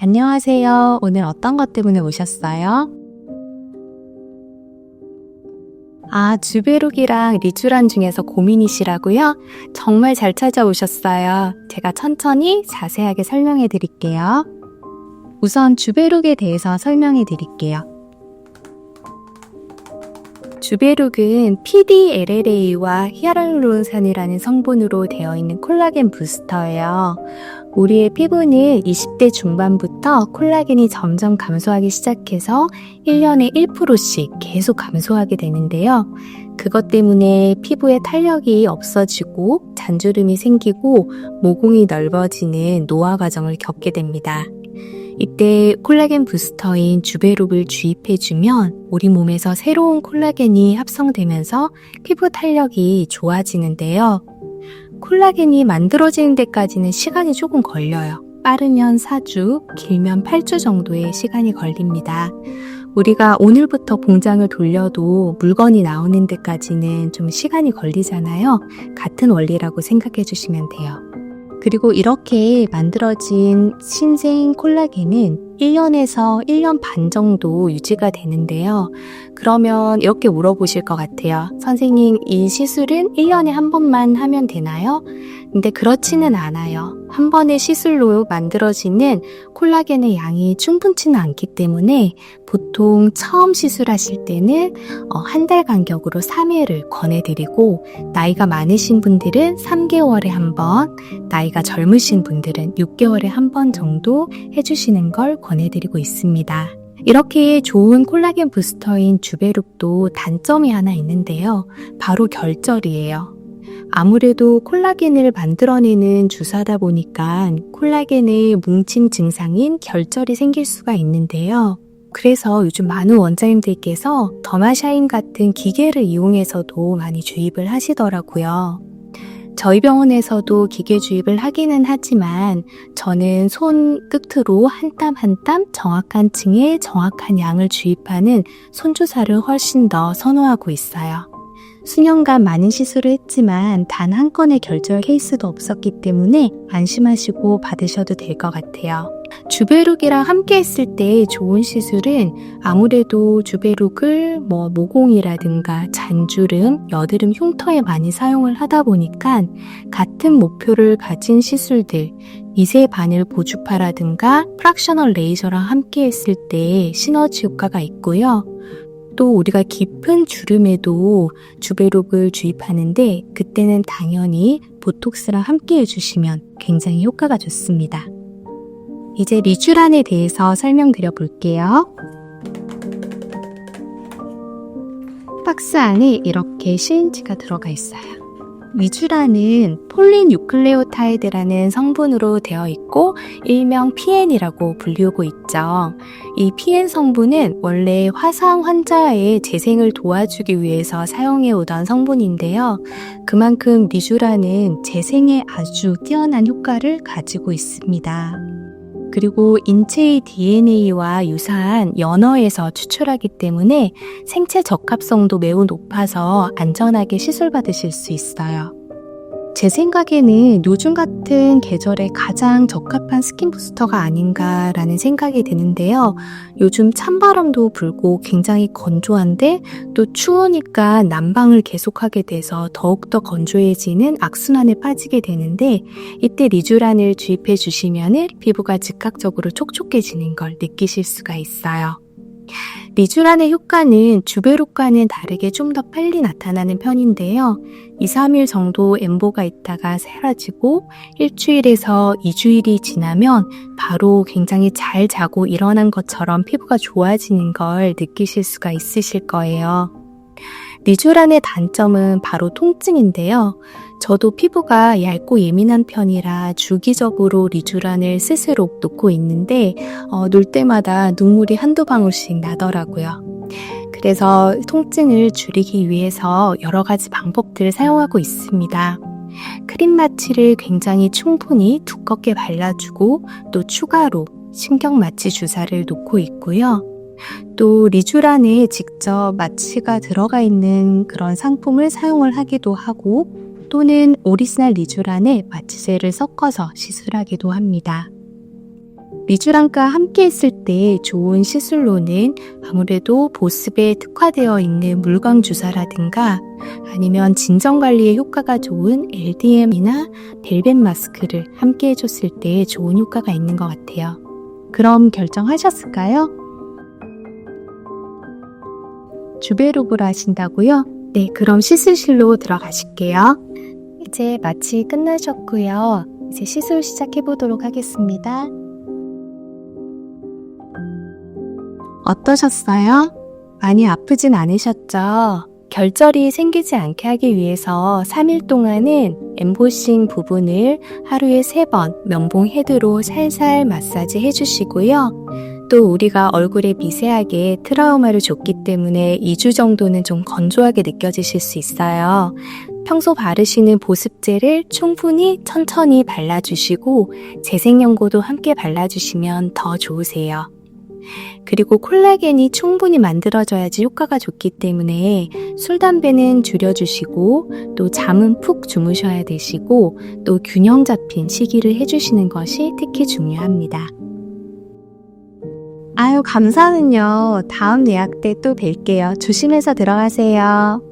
안녕하세요. 오늘 어떤 것 때문에 오셨어요? 아, 주베룩이랑 리쥬란 중에서 고민이시라고요? 정말 잘 찾아오셨어요. 제가 천천히 자세하게 설명해 드릴게요. 우선 주베룩에 대해서 설명해 드릴게요. 주베룩은 PDLLA와 히아룰론산이라는 성분으로 되어 있는 콜라겐 부스터예요. 우리의 피부는 20대 중반부터 콜라겐이 점점 감소하기 시작해서 1년에 1%씩 계속 감소하게 되는데요. 그것 때문에 피부에 탄력이 없어지고 잔주름이 생기고 모공이 넓어지는 노화 과정을 겪게 됩니다. 이때 콜라겐 부스터인 주베룩을 주입해주면 우리 몸에서 새로운 콜라겐이 합성되면서 피부 탄력이 좋아지는데요. 콜라겐이 만들어지는 데까지는 시간이 조금 걸려요. 빠르면 4주, 길면 8주 정도의 시간이 걸립니다. 우리가 오늘부터 공장을 돌려도 물건이 나오는 데까지는 좀 시간이 걸리잖아요. 같은 원리라고 생각해 주시면 돼요. 그리고 이렇게 만들어진 신생 콜라겐은 1년에서 1년 반 정도 유지가 되는데요. 그러면 이렇게 물어보실 것 같아요. 선생님, 이 시술은 1년에 한 번만 하면 되나요? 근데 그렇지는 않아요. 한 번의 시술로 만들어지는 콜라겐의 양이 충분치는 않기 때문에 보통 처음 시술하실 때는 어, 한달 간격으로 3회를 권해드리고 나이가 많으신 분들은 3개월에 한 번, 나이가 젊으신 분들은 6개월에 한 번 정도 해주시는 걸 권해드리고 있습니다. 이렇게 좋은 콜라겐 부스터인 주베룩도 단점이 하나 있는데요. 바로 결절이에요. 아무래도 콜라겐을 만들어내는 주사다 보니까 콜라겐의 뭉침 증상인 결절이 생길 수가 있는데요. 그래서 요즘 많은 원장님들께서 더마샤인 같은 기계를 이용해서도 많이 주입을 하시더라고요. 저희 병원에서도 기계 주입을 하기는 하지만 저는 손 끝으로 한 땀 한 땀 정확한 층에 정확한 양을 주입하는 손주사를 훨씬 더 선호하고 있어요. 수년간 많은 시술을 했지만 단 한 건의 결절 케이스도 없었기 때문에 안심하시고 받으셔도 될 것 같아요. 주베룩이랑 함께 했을 때 좋은 시술은 아무래도 주베룩을 뭐 모공이라든가 잔주름, 여드름 흉터에 많이 사용을 하다 보니까 같은 목표를 가진 시술들, 미세 바늘 보주파라든가 프락셔널 레이저랑 함께 했을 때 시너지 효과가 있고요. 또 우리가 깊은 주름에도 주베룩을 주입하는데 그때는 당연히 보톡스랑 함께 해주시면 굉장히 효과가 좋습니다. 이제 리쥬란에 대해서 설명드려 볼게요. 박스 안에 이렇게 시인지가 들어가 있어요. 위주라는 폴린 유클레오타이드라는 성분으로 되어 있고 일명 PN이라고 불리우고 있죠. 이 PN 성분은 원래 화상 환자의 재생을 도와주기 위해서 사용해 오던 성분인데요. 그만큼 리쥬라는 재생에 아주 뛰어난 효과를 가지고 있습니다. 그리고 인체의 DNA와 유사한 연어에서 추출하기 때문에 생체 적합성도 매우 높아서 안전하게 시술받으실 수 있어요. 제 생각에는 요즘 같은 계절에 가장 적합한 스킨 부스터가 아닌가라는 생각이 드는데요. 요즘 찬바람도 불고 굉장히 건조한데 또 추우니까 난방을 계속하게 돼서 더욱더 건조해지는 악순환에 빠지게 되는데 이때 리쥬란을 주입해 주시면 피부가 즉각적으로 촉촉해지는 걸 느끼실 수가 있어요. 리쥬란의 효과는 주베룩과는 다르게 좀 더 빨리 나타나는 편인데요. 2, 3일 정도 엠보가 있다가 사라지고 일주일에서 2주일이 지나면 바로 굉장히 잘 자고 일어난 것처럼 피부가 좋아지는 걸 느끼실 수가 있으실 거예요. 리쥬란의 단점은 바로 통증인데요. 저도 피부가 얇고 예민한 편이라 주기적으로 리쥬란을 스스로 놓고 있는데 어, 놀 때마다 눈물이 한두 방울씩 나더라고요. 그래서 통증을 줄이기 위해서 여러 가지 방법들을 사용하고 있습니다. 크림 마취를 굉장히 충분히 두껍게 발라주고 또 추가로 신경 마취 주사를 놓고 있고요. 또 리쥬란에 직접 마취가 들어가 있는 그런 상품을 사용을 하기도 하고 또는 오리지널 리쥬란에 마취제를 섞어서 시술하기도 합니다. 미주랑과 함께 했을 때 좋은 시술로는 아무래도 보습에 특화되어 있는 물광 주사라든가 아니면 진정 관리에 효과가 좋은 LDM이나 벨벳 마스크를 함께 해줬을 때 좋은 효과가 있는 것 같아요. 그럼 결정하셨을까요? 주베로브를 하신다고요? 네, 그럼 시술실로 들어가실게요. 이제 마취 끝나셨고요. 이제 시술 시작해 보도록 하겠습니다. 어떠셨어요? 많이 아프진 않으셨죠? 결절이 생기지 않게 하기 위해서 3일 동안은 엠보싱 부분을 하루에 3번 면봉 헤드로 살살 마사지 해주시고요. 또 우리가 얼굴에 미세하게 트라우마를 줬기 때문에 2주 정도는 좀 건조하게 느껴지실 수 있어요. 평소 바르시는 보습제를 충분히 천천히 발라주시고 재생연고도 함께 발라주시면 더 좋으세요. 그리고 콜라겐이 충분히 만들어져야지 효과가 좋기 때문에 술, 담배는 줄여주시고 또 잠은 푹 주무셔야 되시고 또 균형 잡힌 식이를 해주시는 것이 특히 중요합니다. 아유, 감사는요. 다음 예약 때 또 뵐게요. 조심해서 들어가세요.